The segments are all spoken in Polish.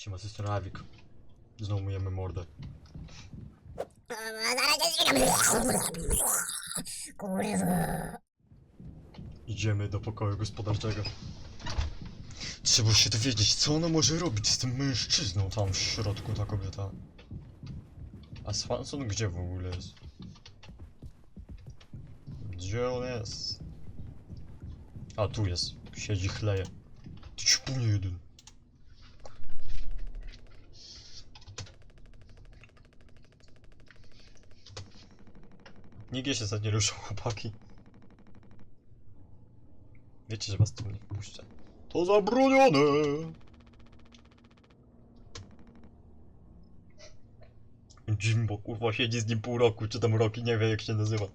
Siema, system Rawik. Znowu myjemy mordę. Zaraz cię Kurwa. Idziemy do pokoju gospodarczego. Trzeba się dowiedzieć, co ona może robić z tym mężczyzną tam w środku, ta kobieta. A Swanson gdzie w ogóle jest? Gdzie on jest? A, tu jest. Siedzi, chleje. Ty ćpunie jeden. Nikt się za nie ruszał, chłopaki. Wiecie, że was tu nie puszczę. To zabronione! Jimbo kurwa siedzi z nim pół roku, czy tam rok i nie wie jak się nazywa.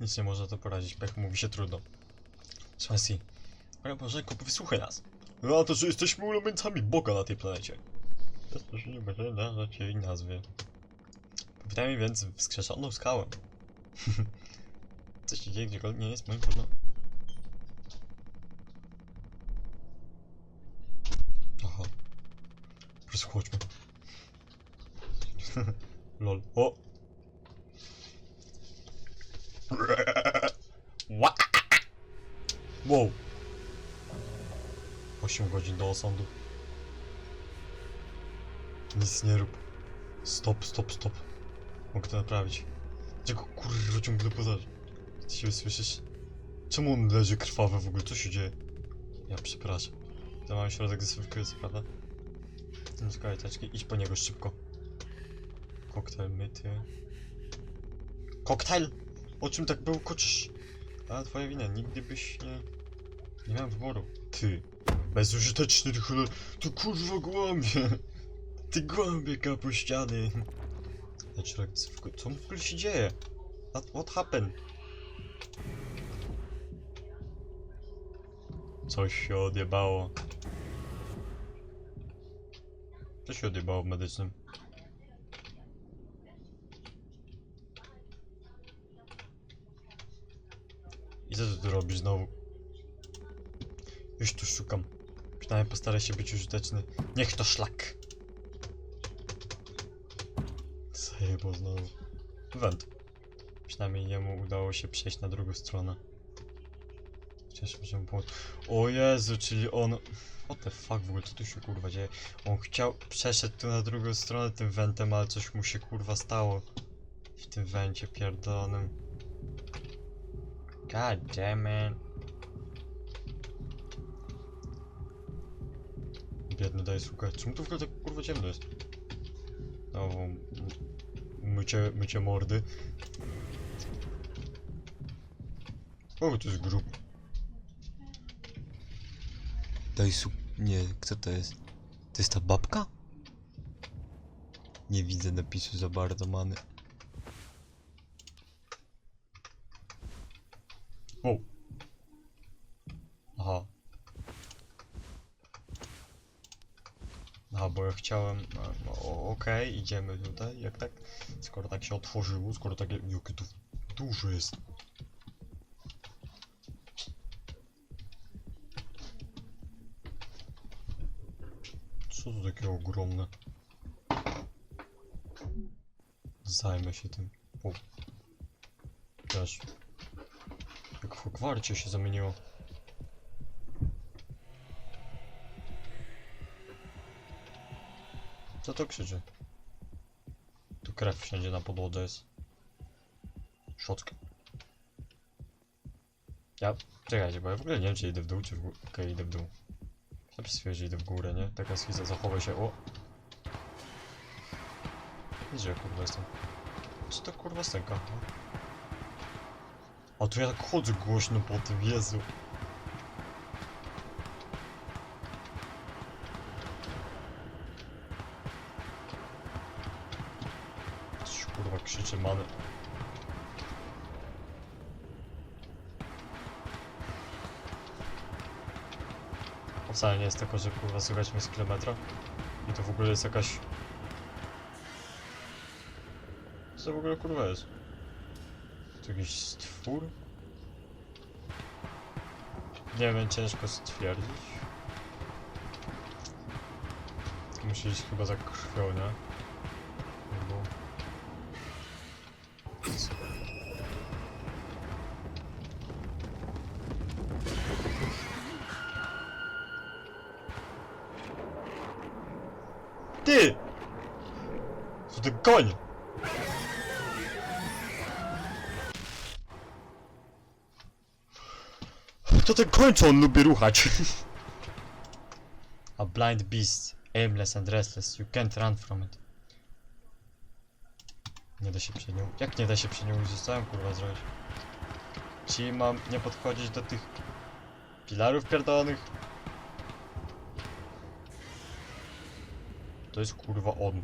Nic nie może to poradzić, pech mówi się trudno. Swansea, ale Bożenko, wysłuchaj nas. No to, że jesteśmy ulubieńcami Boga na tej planecie. To się nie będzie darzać jej nazwy. Powiadamy więc wskrzeszoną skałę. Co się dzieje gdziekolwiek nie jest moim problemem. Aha. Po prostu chodźmy. Lol. O! Wow! 8 godzin do osądu. Nic nie rób. Stop, stop, stop. Mogę to naprawić. Czego kurwa ciągle podasz? Ty się słyszysz? Czemu on leży krwawy w ogóle? Co się dzieje? Ja przepraszam. To mamy środek dezynfekujący, prawda? Nie szukaj teczki, idź po niego szybko. Koktajl myty. Koktajl! O czym tak był koczysz? A twoja wina, nigdy byś nie... Nie miałem wyboru. Ty. Bezużyteczny, cholera... To kurwa głąbie! Ty głąbie kapuściany! Znaczy, co w- ogóle się dzieje? What happened? Coś się odjebało. Co się odjebało w medycznym? I co ty tu robisz znowu? Już tu szukam. Przynajmniej postaraj się być użyteczny. Niech to szlak! Zajebał znowu. Węd. Przynajmniej jemu udało się przejść na drugą stronę. Chociaż możemy pomóc. O Jezu, czyli on... What the fuck w ogóle, co tu się kurwa dzieje? On chciał... Przeszedł tu na drugą stronę tym wentem, ale coś mu się kurwa stało. W tym wencie pierdolonym. God damn it. Biedny daj słuchaj. Czemu tu w ogóle tak kurwa ciemno jest? No, mycie, mycie mordy. O, to jest grób. Daj su... Nie, kto to jest? To jest ta babka? Nie widzę napisu za bardzo, many. O! Aha. Aha, bo ja chciałem... okej, idziemy tutaj, jak tak? Skoro tak się otworzyło, skoro takie... Jakie tu dużo jest. Co to takie ogromne? Zajmę się tym. O. Też. Jak w Hogwarcie się zamieniło. Co to krzyczy? Tu krew wszędzie na podłodze jest. Szczotka. Ja... Czekajcie, bo ja w ogóle nie wiem, czy idę w dół, czy w górę. Okej, idę w dół. Przez że idę w górę, nie? Taka schiza, zachowaj się, o! Gdzie ja kurwa jestem? Co to kurwa stęka? A tu ja tak chodzę głośno po tym, Jezu! Krzyczy, mamy. Wcale nie jest tylko, że kurwa słychać mnie z kilometra. I to w ogóle jest jakaś... Co to w ogóle kurwa jest? To jakiś stwór? Nie wiem, ciężko stwierdzić. Musi iść chyba za krwią, nie? Ty! Co ty koń? To ten koń, co on lubi ruchać. A blind beast, aimless and restless, you can't run from it. Nie da się przed nią... Jak nie da się przed nią zostałem kurwa zrobić? Ci mam nie podchodzić do tych... Pilarów pierdolonych? To jest kurwa on.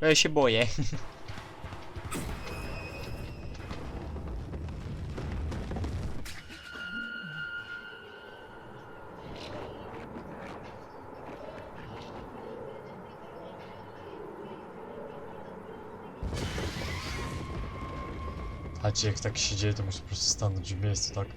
Ja się boję. A ci jak tak się dzieje, to muszę po prostu stanąć w miejscu, tak?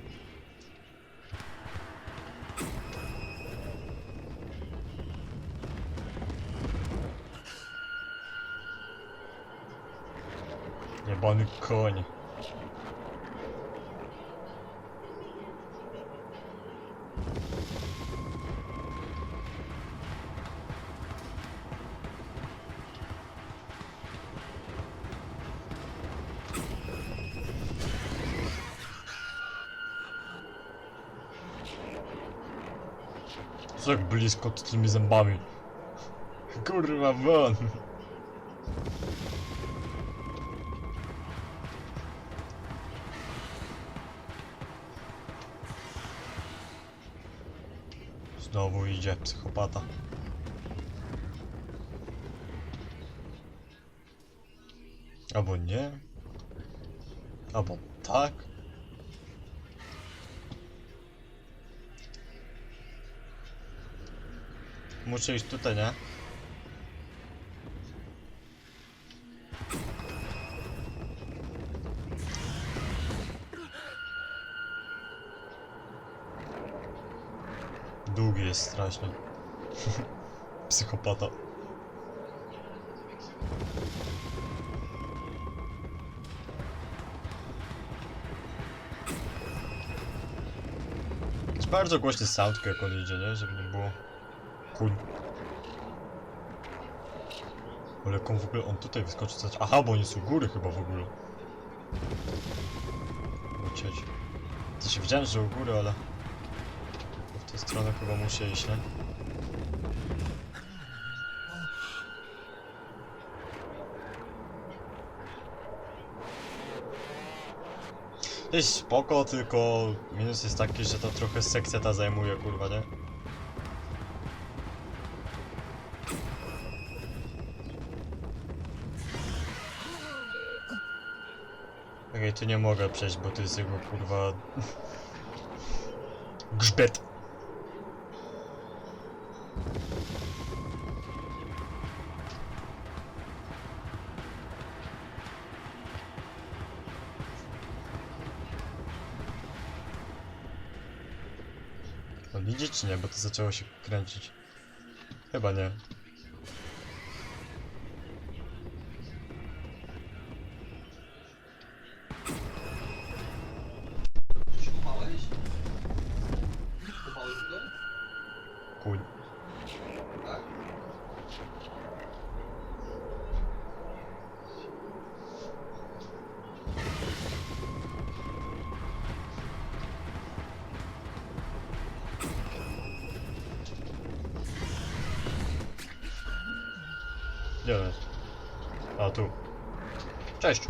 Jebany koń. Co tak blisko z tymi zębami? Kurwa, won! Znowu idzie psychopata. Albo nie. Albo tak. Muszę iść tutaj, nie? Jest strasznie. Psychopata. Jest bardzo głośny soundtrack jak on idzie, nie? Żeby nie było... Kuń. Ale jak on w ogóle, on tutaj wyskoczy coś... Aha, bo oni są u góry chyba w ogóle. Lecieć. To się widziałem, że u góry, ale... Tę stronę chyba muszę iść, nie? Jest spoko, tylko minus jest taki, że to trochę sekcja ta zajmuje, kurwa, nie? Okej, tu nie mogę przejść, bo to jest jego kurwa... Grzbet. On idzie czy nie? Bo to zaczęło się kręcić. Chyba nie. O tu. Cześć.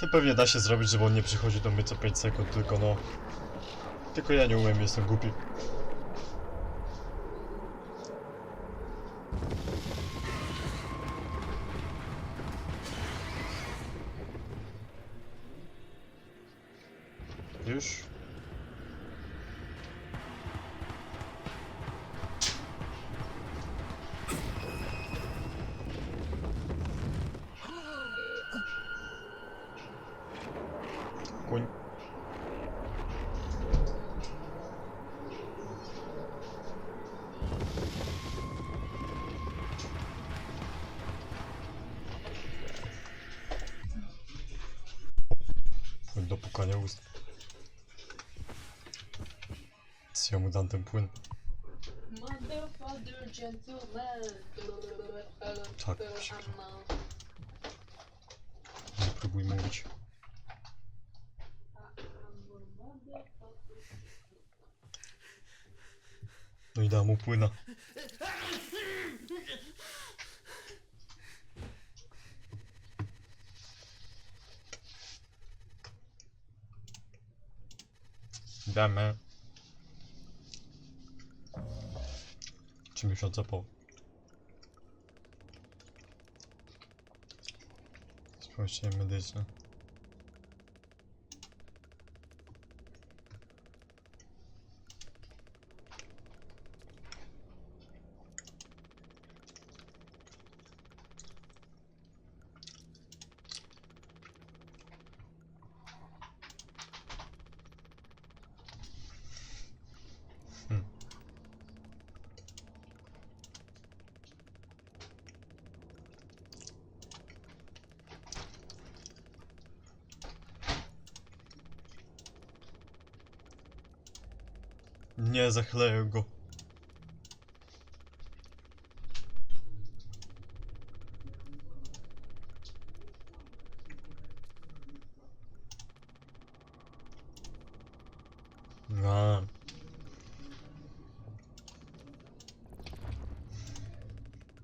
To pewnie da się zrobić, żeby on nie przychodził do mnie co 5 sekund, tylko no... Tylko ja nie umiem, jestem głupi. Yes, eu mă dam în pun. Motherfucker, gentleman. Так, Попробуй молча. Ну да, му пына. Да, мэ. Çünkü şu 50 po. Spróbujcie medycznie. Nie zachleję go. A.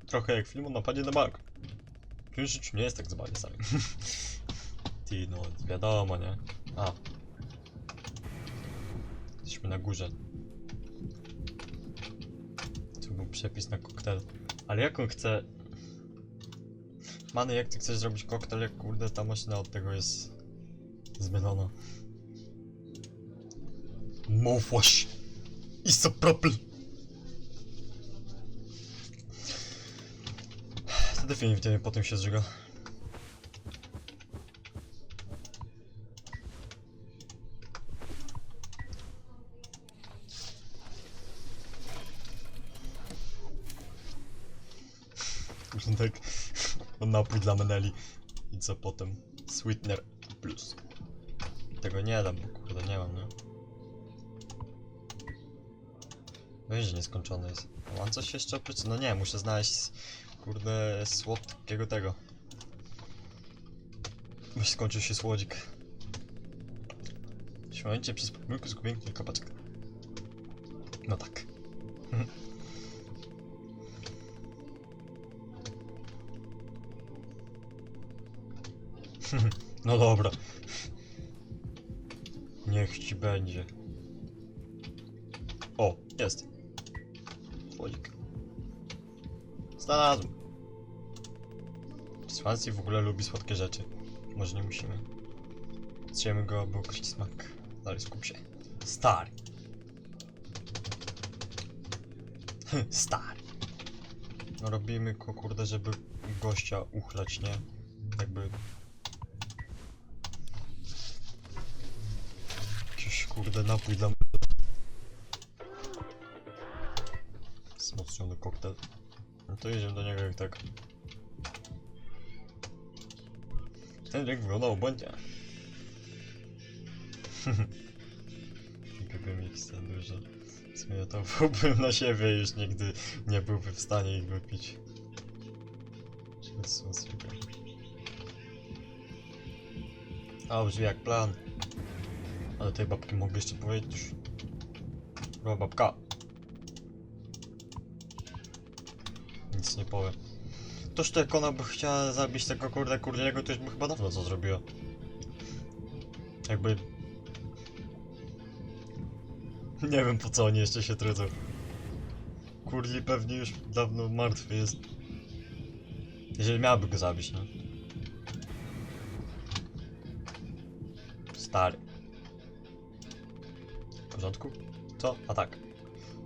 Trochę jak film o napadzie na bank. W tym życiu nie jest tak zabawnie sami. Ty no, wiadomo, nie? A. Jesteśmy przepis na koktajl. Ale jak on chce... Many, jak ty chcesz zrobić koktajl, jak kurde ta maszyna od tego jest... Zmylona. Mouthwash. Isopropyl. To definitywnie potem się zżyga. Napój dla Meneli. I co potem? Sweetener plus. Tego nie dam, bo kurde nie mam, nie? Weź, że nieskończony jest. Mam coś jeszcze oprócz? No nie, muszę znaleźć kurde słodkiego tego. Weź skończył się słodzik. Momencie przez pomyłkę zgubiłem kilka paczek. No tak. No dobra. Niech ci będzie. O, jest. Słodzik. Znalazłem. Swansea w ogóle lubi słodkie rzeczy. Może nie musimy. Zjemy go, aby określić smak. Dalej skup się. Stary. Stary. No robimy go, kurde, żeby gościa uchlać, nie? Jakby Jakiś kurde napój dla mnie. Wzmocniony koktajl. No to jedziemy do niego jak tak. Ten drink wygląda obłędnie. Gdyby mix za dużo. Zmiotowałbym na siebie już nigdy nie byłby w stanie ich wypić. Bez. A, brzmi jak plan. Ale tej babki mogę jeszcze powiedzieć. Była babka. Nic nie powiem. Toż to jak ona by chciała zabić tego kurde kurdiego, to już by chyba dawno co zrobiła. Jakby... Nie wiem po co oni jeszcze się trudzą. Kurli pewnie już dawno martwy jest. Jeżeli miałaby go zabić, no. Stary. Porządku? Co? A tak.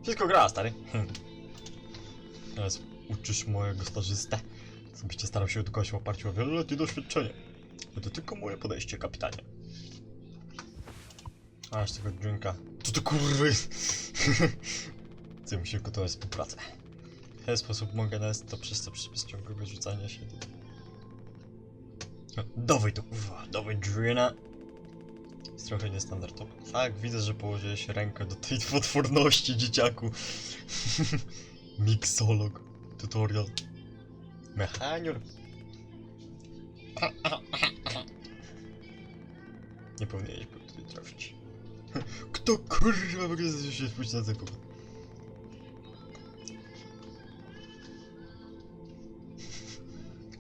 Wszystko gra, stary. Teraz uczysz mojego stażystę. Żebyście starał się tylko w oparciu o wieloletnie doświadczenie. No to tylko moje podejście, kapitanie. Aż tego drinka. Co to kurwy? Chcę mi się gotować współpracę. W ten sposób mogę nas to przez to przypis ciągłego rzucania się. No, dawaj to kurwa, dawaj drina. Jest trochę niestandardowe. Tak, widzę, że położyłeś rękę do tej potworności, dzieciaku. Mixolog. Tutorial. Mechanior. Nie powinieneś go tutaj trafić. Kto kurwa w ogóle się spójrz na tego?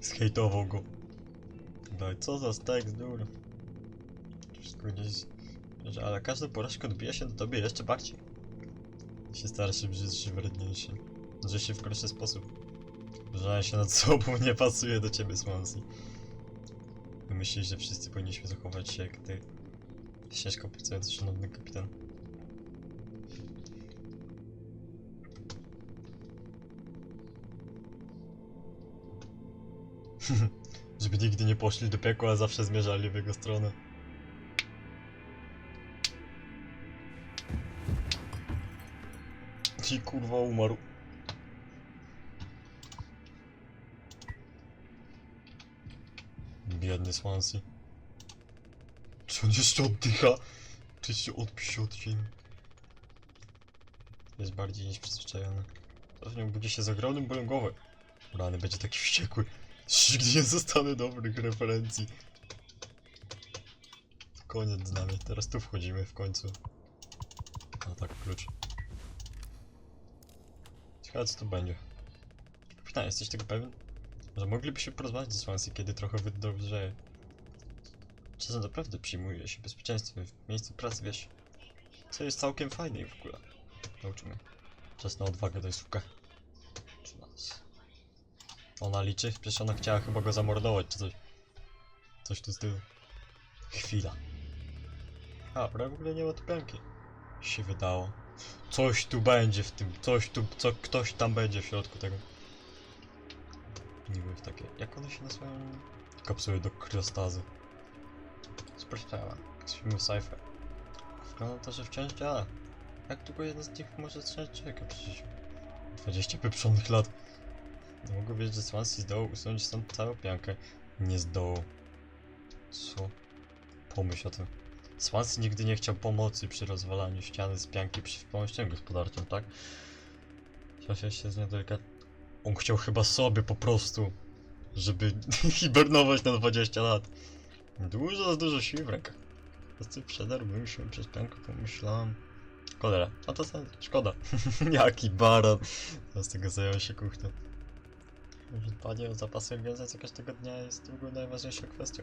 Zhejtował go. Daj, co za stek z. Gdzieś... Że- Ale każda porażka odbija się do tobie jeszcze bardziej. Się starszy, brzydszy, wredniejszy. Że się w gorszy sposób. Że się nad sobą nie pasuje do ciebie, Swansea. Myślisz, że wszyscy powinniśmy zachować się jak ty. Ścieżko pracujący szanowny kapitan. Żeby nigdy nie poszli do piekła, a zawsze zmierzali w jego stronę. Ci kurwa umarł. Biedny Swansea. Czy on jeszcze oddycha? Czy się odpisze od ziemi? Jest bardziej niż przyzwyczajony. Pewnie budzi się z ogromnym bólem głowy. Rany będzie taki wściekły. Nigdy nie zostanę dobrych referencji. Koniec z nami. Teraz tu wchodzimy w końcu. A tak, klucz. Ciekawe co to będzie. Pytanie, jesteś tego pewien? Że moglibyśmy porozmawiać ze Swansea, kiedy trochę wydrożeje. Czasem naprawdę przyjmuje się bezpieczeństwo w miejscu pracy, wiesz. Co jest całkiem fajne i w ogóle. Nauczymy. Czas na odwagę jest suka. Ona liczy? Przecież ona chciała chyba go zamordować, czy coś. Coś tu z tyłu. Chwila. A, prawie w ogóle nie ma tu pianki. Się wydało. Coś tu będzie w tym, coś tu, co, ktoś tam będzie w środku tego. Niby w takie, jak one się nazywają? Kapsuły do kriostazy. Super sprawa, z filmu Cypher. Wygląda to, że wciąż działa. Jak długo jeden z nich może trzymać człowieka przecież? 20 pieprzonych lat. Nie mogę wiedzieć, że Swansea zdołał usunąć stąd całą piankę. Nie zdołał. Co? Pomyśl o tym. Swansea nigdy nie chciał pomocy przy rozwalaniu ściany z pianki przy pomieszczeniu gospodarczym, tak? Chociaż się z nią delikatnie... On chciał chyba sobie po prostu, żeby hibernować na 20 lat. Dużo, za dużo sił w rękach. Wszyscy przedarłbym się przez piankę, pomyślałem... Cholera, a to za... szkoda. Jaki baran. Teraz tego zajął się kuchnią. Że Dbanie o zapasy organizacja każdego dnia jest ogóle najważniejszą kwestią.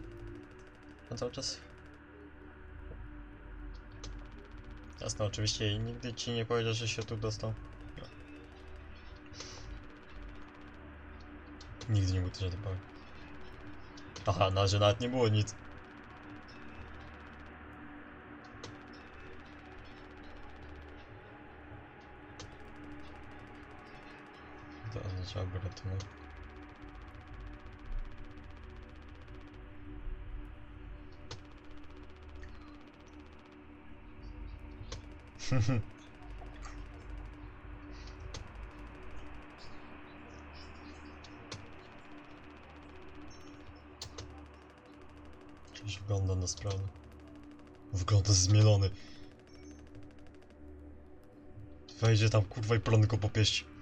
A cały czas... Jasno, oczywiście i nigdy ci nie powiedział, że się tu dostał. No. Nigdy nie był to żaden powiem. Aha, na że nawet nie było nic. To oznaczałoby ratunek. Czyś wygląda na sprawę. Wygląda zmielony. Wejdzie tam kurwa i prąd go popieści.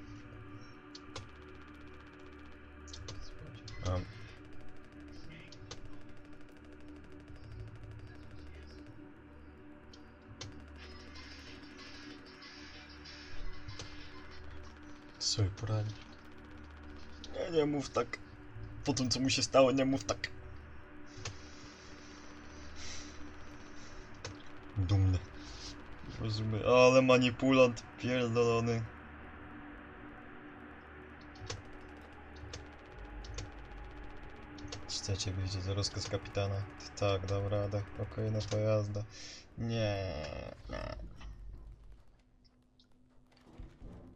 Tak. Po tym, co mu się stało, nie mów tak. Dumny. Rozumiem, ale manipulant pierdolony. Chcecie wiedzieć rozkaz kapitana? Tak, dam radę. Spokojna to jazda. Nie,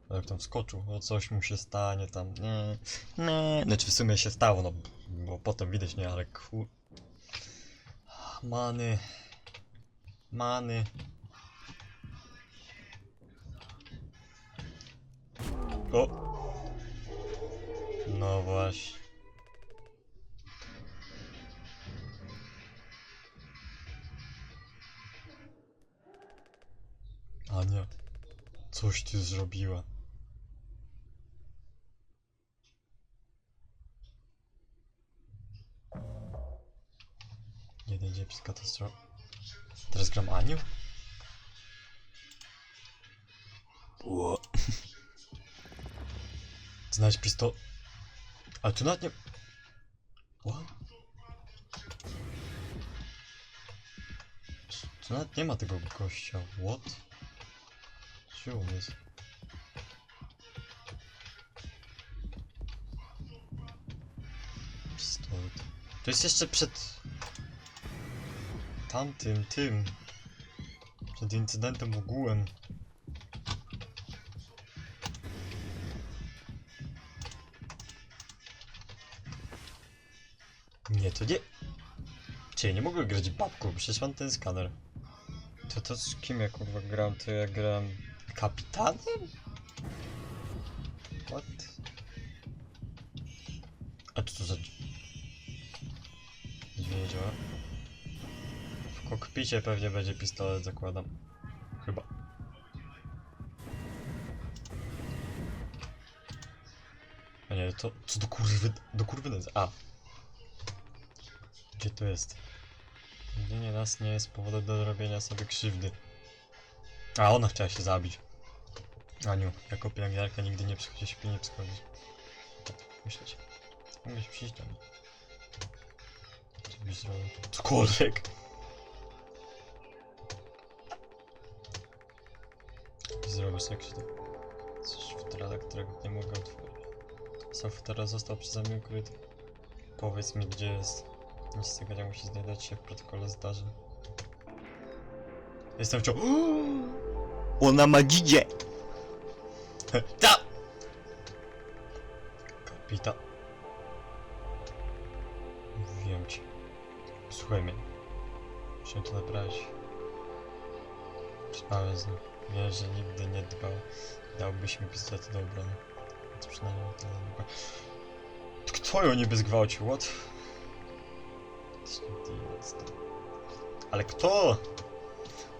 nie. Jak tam wskoczył, o coś mu się stanie tam, nie, nie, znaczy w sumie się stało, no, bo potem widać, nie, ale ku... Many, many. O! No właśnie. Ania, coś ty zrobiła. Przez katastrofę. Teraz gram Aniu? Ło. Znajdź pistol... Ale tu nawet nie... What? Tu nawet nie ma tego gościa. What? Gdzie on jest? Pistolet. To jest jeszcze przed... Tamtym, tym. Przed incydentem ogółem. Nie, to nie... Czy nie mogę grać babką? Przecież mam ten skaner. To to z kim ja kurwa gram? To ja gram... Kapitanem? What? A co to za... Nie działa? Kokpicie pewnie będzie pistolet, zakładam. Chyba. A nie, to... Co do kurwy... Do kurwy nędzy? A. Gdzie to jest? Widzenie nas nie jest powodem do robienia sobie krzywdy. A, ona chciała się zabić. Aniu, jako pielęgniarka nigdy nie przychodzi się nie psychologii. Tak myśleć. Mogłeś przyjść do mnie. Co byś zrobił? Cokolwiek. Zrobisz jak się to... Coś futerala, którego nie mogę otworzyć. Futerał został przeze mnie ukryty. Powiedz mi, gdzie jest. Nic z tego nie musi znajdować się w protokole zdarzeń. Jestem wciąż... Ona ma dzidzie! Ta! Kapita. Mówiłem ci. Słuchaj mnie. Muszę to naprawić. Spałem z nim. Wiem, że nigdy nie dbał. Dałbyś mi pistolety do obrony. To przynajmniej tyle mogę. Kto ją niby zgwałcił? What? Ale kto?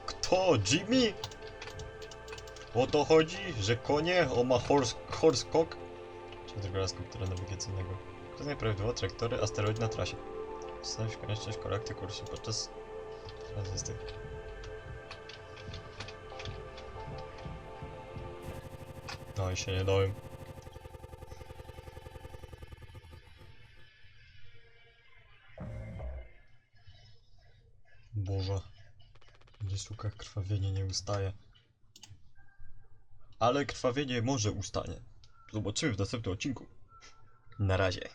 Kto? Jimmy? O to chodzi, że konie, on ma horse, horse cock? Czy tylko raz komputera nawigacyjnego. Kto nieprawidłowo traktory asteroid na trasie. Zastanowić konieczność korekty kursu podczas tranzystu. No i się nie dałem. Boże. Gdzie suka krwawienie nie ustaje. Ale krwawienie może ustanie. Zobaczymy w następnym odcinku. Na razie.